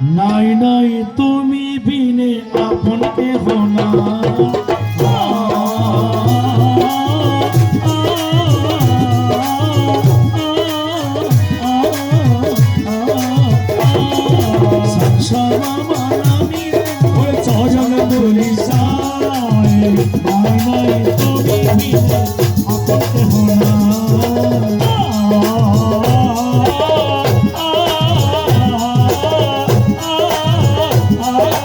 নাই নাই তুমি বিনে আপন কেহ না।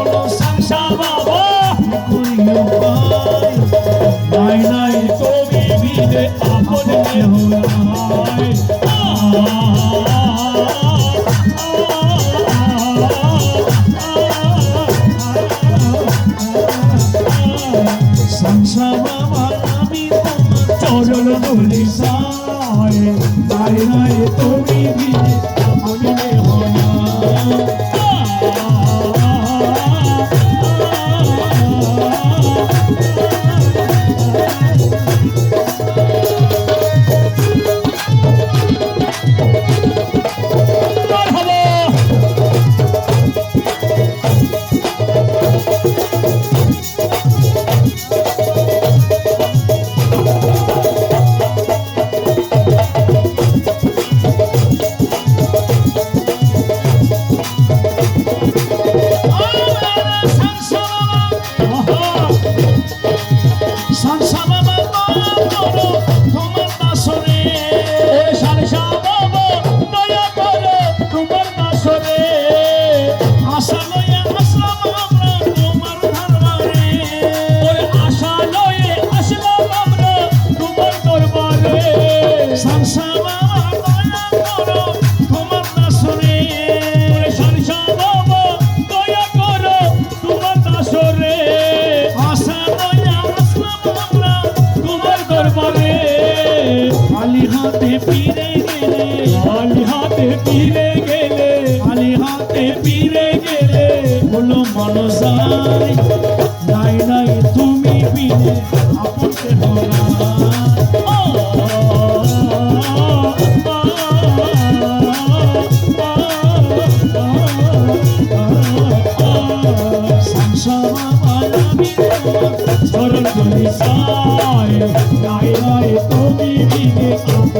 বলো বলো সানসা বাবা করিও হাতে গেলে খালি হাতে ফিরে গেলে খালি হাতে ফিরে গেলে হলো মনসাই নাই নাই তুমি বিনে আপন কেহ না সংসার আমি চরণ ধুলি সাই তুমি দিকে আপন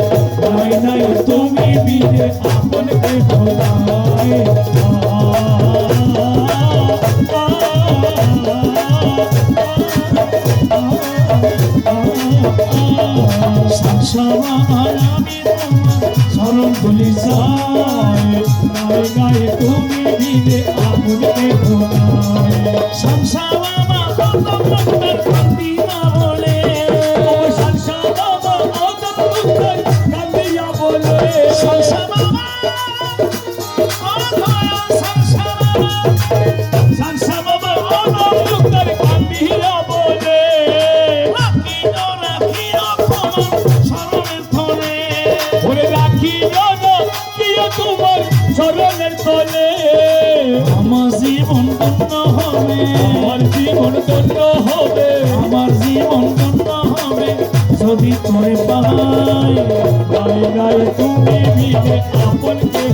সাসা আমি তোমার ধুলি যাই নাই নাই তুমি বিদে আপন কে ভোলাই আমার জীবন ধন্য হবে। আমার জীবন ধন্য হবে। যদি তোরে পাই, গায়ে তুমি বিনে আপন কে